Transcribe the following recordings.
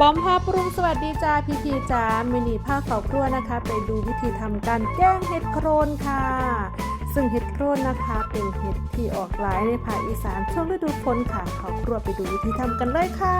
ป้อมภาพปรุงสวัสดีจ้าพี่พีจ้ามินิภาคเขาครัวนะคะ ไปดูวิธีทำการแกงเห็ดโครนค่ะ ซึ่งเห็ดโครนนะคะเป็นเห็ดที่ออกหลายในภาคอีสานช่วงฤดูฝนค่ะเขาครัวไปดูวิธีทำกันเลยค่ะ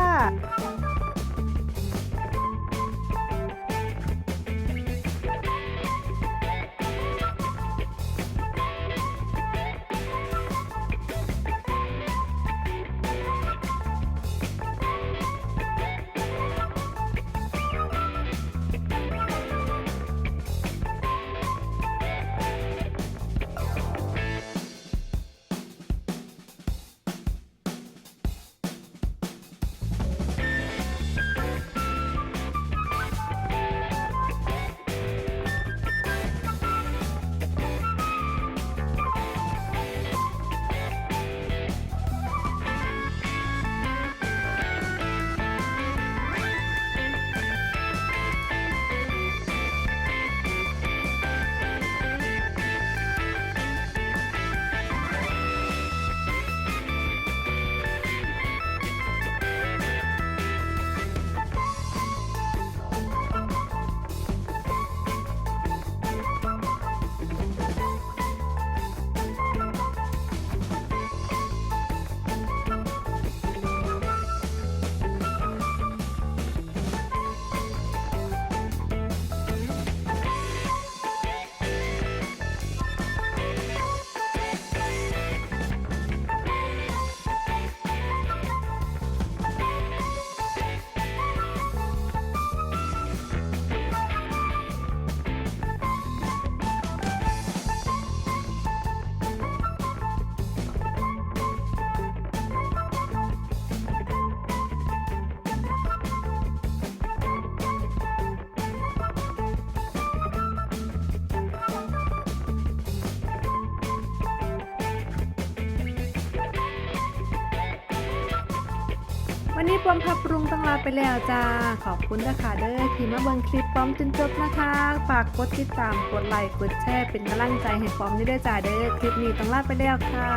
วันนี้ปอมพับปรุงต้องลาไปแล้วจ้า ขอบคุณนะคะเด้อที่มาเบิ่งคลิปปอมจนจบนะคะ ฝากกดติดตามกดไลค์กดแชร์เป็นกำลังใจให้ปอมด้วยจ้าเด้อคลิปนี้ต้องลาไปแล้วค่ะ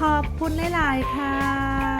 ขอบคุณหลายๆค่ะ